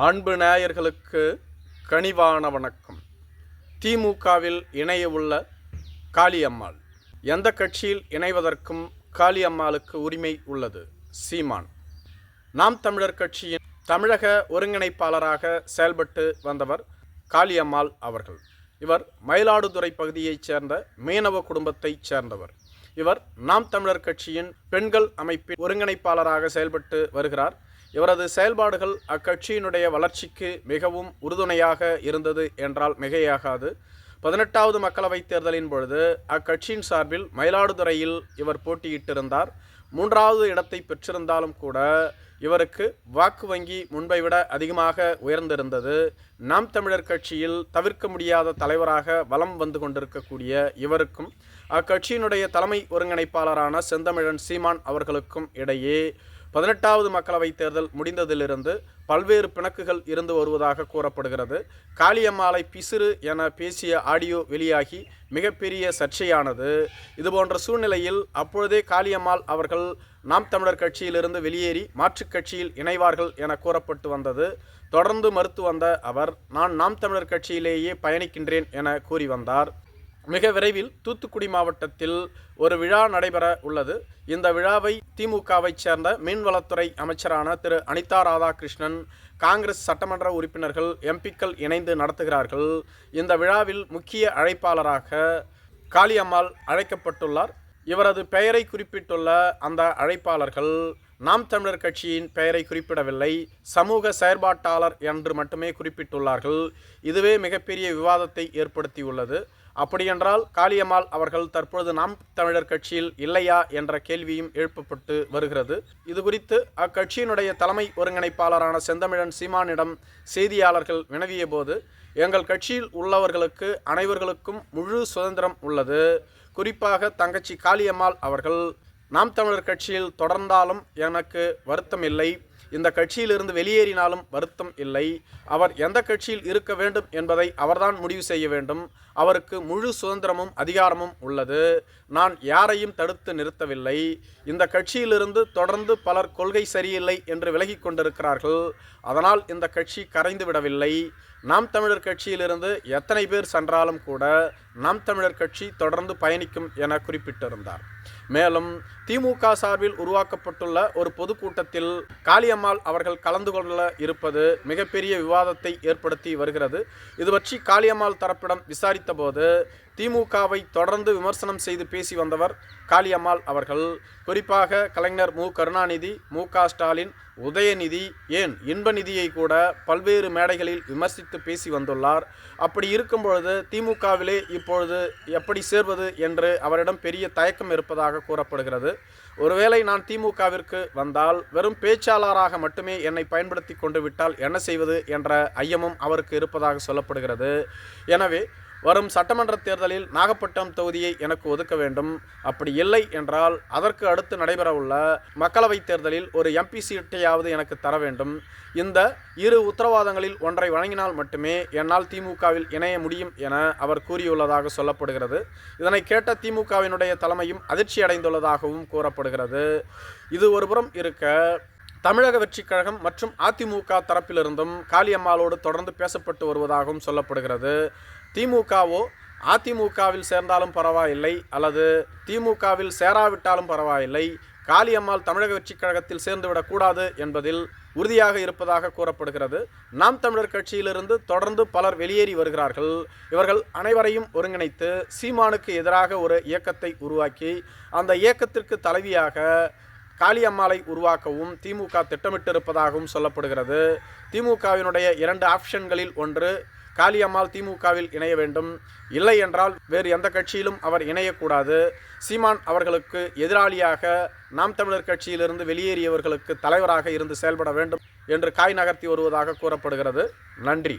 அன்பு நேயர்களுக்கு கனிவான வணக்கம். திமுகவில் இணைய உள்ள காளியம்மாள். எந்த கட்சியில் இணைவதற்கும் காளியம்மாளுக்கு உரிமை உள்ளது? சீமான். நாம் தமிழர் கட்சியின் தமிழக ஒருங்கிணைப்பாளராக செயல்பட்டு வந்தவர் காளியம்மாள் அவர்கள். இவர் மயிலாடுதுறை பகுதியைச் சேர்ந்த மீனவ குடும்பத்தைச் சேர்ந்தவர். இவர் நாம் தமிழர் கட்சியின் பெண்கள் அமைப்பின் ஒருங்கிணைப்பாளராக செயல்பட்டு வருகிறார். இவரது செயல்பாடுகள் அக்கட்சியினுடைய வளர்ச்சிக்கு மிகவும் உறுதுணையாக இருந்தது என்றால் மிகையாகாது. பதினெட்டாவது மக்களவைத் தேர்தலின் பொழுது அக்கட்சியின் சார்பில் மயிலாடுதுறையில் இவர் போட்டியிட்டிருந்தார். மூன்றாவது இடத்தை பெற்றிருந்தாலும் கூட இவருக்கு வாக்கு வங்கி முன்பை விட அதிகமாக உயர்ந்திருந்தது. நாம் தமிழர் கட்சியில் தவிர்க்க முடியாத தலைவராக வலம் வந்து கொண்டிருக்கக்கூடிய இவருக்கும் அக்கட்சியினுடைய தலைமை ஒருங்கிணைப்பாளரான செந்தமிழன் சீமான் அவர்களுக்கும் இடையே பதினெட்டாவது மக்களவைத் தேர்தல் முடிந்ததிலிருந்து பல்வேறு பிணக்குகள் இருந்து வருவதாக கூறப்படுகிறது. காளியம்மாளை பிசிறு என பேசிய ஆடியோ வெளியாகி மிகப்பெரிய சர்ச்சையானது. இதுபோன்ற சூழ்நிலையில் அப்பொழுதே காளியம்மாள் அவர்கள் நாம் தமிழர் கட்சியிலிருந்து வெளியேறி மாற்றுக் கட்சியில் இணைவார்கள் என கூறப்பட்டு வந்தது. தொடர்ந்து மறுத்து வந்த அவர் நான் நாம் தமிழர் கட்சியிலேயே பயணிக்கின்றேன் என கூறி வந்தார். மிக விரைவில் தூத்துக்குடி மாவட்டத்தில் ஒரு விழா நடைபெற உள்ளது. இந்த விழாவை திமுகவைச் சேர்ந்த மீன்வளத்துறை அமைச்சரான திரு அனிதா ராதாகிருஷ்ணன் காங்கிரஸ் சட்டமன்ற உறுப்பினர்கள் எம்பிக்கள் இணைந்து நடத்துகிறார்கள். இந்த விழாவில் முக்கிய அழைப்பாளராக காளியம்மாள் அழைக்கப்பட்டுள்ளார். இவரது பெயரை குறிப்பிட்டுள்ள அந்த அழைப்பாளர்கள் நாம் தமிழர் கட்சியின் பெயரை குறிப்பிடவில்லை சமூக செயற்பாட்டாளர் என்று மட்டுமே குறிப்பிட்டுள்ளார்கள். இதுவே மிகப்பெரிய விவாதத்தை ஏற்படுத்தியுள்ளது. அப்படியென்றால் காளியம்மாள் அவர்கள் தற்பொழுது நாம் தமிழர் கட்சியில் இல்லையா என்ற கேள்வியும் எழுப்பப்பட்டு வருகிறது. இது குறித்து அக்கட்சியினுடைய தலைமை ஒருங்கிணைப்பாளரான செந்தமிழன் சீமானிடம் செய்தியாளர்கள் வினவிய போது எங்கள் கட்சியில் உள்ளவர்களுக்கு அனைவர்களுக்கும் முழு சுதந்திரம் உள்ளது. குறிப்பாக தங்கச்சி காளியம்மாள் அவர்கள் நாம் தமிழர் கட்சியில் தொடர்ந்தாலும் எனக்கு வருத்தம் இல்லை. இந்த கட்சியிலிருந்து வெளியேறினாலும் வருத்தம் இல்லை. அவர் எந்த கட்சியில் இருக்க வேண்டும் என்பதை அவர்தான் முடிவு செய்ய வேண்டும். அவருக்கு முழு சுதந்திரமும் அதிகாரமும் உள்ளது. நான் யாரையும் தடுத்து நிறுத்தவில்லை. இந்த கட்சியிலிருந்து தொடர்ந்து பலர் கொள்கை சரியில்லை என்று விலகி கொண்டிருக்கிறார்கள். அதனால் இந்த கட்சி கரைந்து விடவில்லை. நாம் தமிழர் கட்சியிலிருந்து எத்தனை பேர் சென்றாலும் கூட நாம் தமிழர் கட்சி தொடர்ந்து பயணிக்கும் என குறிப்பிட்டிருந்தார். மேலும் திமுக சார்பில் உருவாக்கப்பட்டுள்ள ஒரு பொதுக்கூட்டத்தில் காளியம்மாள் அவர்கள் கலந்து கொள்ள இருப்பது மிகப்பெரிய விவாதத்தை ஏற்படுத்தி வருகிறது. இது பற்றி காளியம்மாள் தரப்பிடம் விசாரித்த போது திமுகவை தொடர்ந்து விமர்சனம் செய்து பேசி வந்தவர் காளியம்மாள் அவர்கள். குறிப்பாக கலைஞர் மு. கருணாநிதி மு. க. ஸ்டாலின் உதயநிதி ஏன் இன்பநிதியை கூட பல்வேறு மேடைகளில் விமர்சித்து பேசி வந்துள்ளார். அப்படி இருக்கும் பொழுது திமுகவிலே இப்பொழுது எப்படி சேர்வது என்று அவரிடம் பெரிய தயக்கம் இருப்பதாக கூறப்படுகிறது. ஒருவேளை நான் திமுகவிற்கு வந்தால் வெறும் பேச்சாளராக மட்டுமே என்னை பயன்படுத்தி கொண்டு விட்டால் என்ன செய்வது என்ற ஐயமும் அவருக்கு இருப்பதாக சொல்லப்படுகிறது. எனவே வரும் சட்டமன்ற தேர்தலில் நாகப்பட்டினம் தொகுதியை எனக்கு ஒதுக்க வேண்டும். அப்படி இல்லை என்றால் அதற்கு அடுத்து நடைபெறவுள்ள மக்களவைத் தேர்தலில் ஒரு எம்பி சீட்டையாவது எனக்கு தர வேண்டும். இந்த இரு உத்தரவாதங்களில் ஒன்றை வழங்கினால் மட்டுமே என்னால் திமுகவில் இணைய முடியும் என அவர் கூறியுள்ளதாக சொல்லப்படுகிறது. இதனை கேட்ட திமுகவினுடைய தலைமையும் அதிர்ச்சி அடைந்துள்ளதாகவும் கூறப்படுகிறது. இது ஒருபுறம் இருக்க தமிழக வெற்றிக் கழகம் மற்றும் அதிமுக தரப்பிலிருந்தும் காளியம்மாளோடு தொடர்ந்து பேசப்பட்டு வருவதாகவும் சொல்லப்படுகிறது. திமுகவோ அதிமுகவில் சேர்ந்தாலும் பரவாயில்லை அல்லது திமுகவில் சேராவிட்டாலும் பரவாயில்லை காளியம்மாள் தமிழக வெற்றிக் கழகத்தில் சேர்ந்துவிடக்கூடாது என்பதில் உறுதியாக இருப்பதாக கூறப்படுகிறது. நாம் தமிழர் கட்சியிலிருந்து தொடர்ந்து பலர் வெளியேறி வருகிறார்கள். இவர்கள் அனைவரையும் ஒருங்கிணைத்து சீமானுக்கு எதிராக ஒரு இயக்கத்தை உருவாக்கி அந்த இயக்கத்திற்கு தலைவியாக காளியம்மாளை உருவாக்கவும் திமுக திட்டமிட்டிருப்பதாகவும் சொல்லப்படுகிறது. திமுகவினுடைய இரண்டு ஆப்ஷன்களில் ஒன்று காளியம்மாள் திமுகவில் இணைய வேண்டும். இல்லை என்றால் வேறு எந்த கட்சியிலும் அவர் இணையக்கூடாது. சீமான் அவர்களுக்கு எதிராளியாக நாம் தமிழர் கட்சியிலிருந்து வெளியேறியவர்களுக்கு தலைவராக இருந்து செயல்பட வேண்டும் என்று காய் நகர்த்தி வருவதாக கூறப்படுகிறது. நன்றி.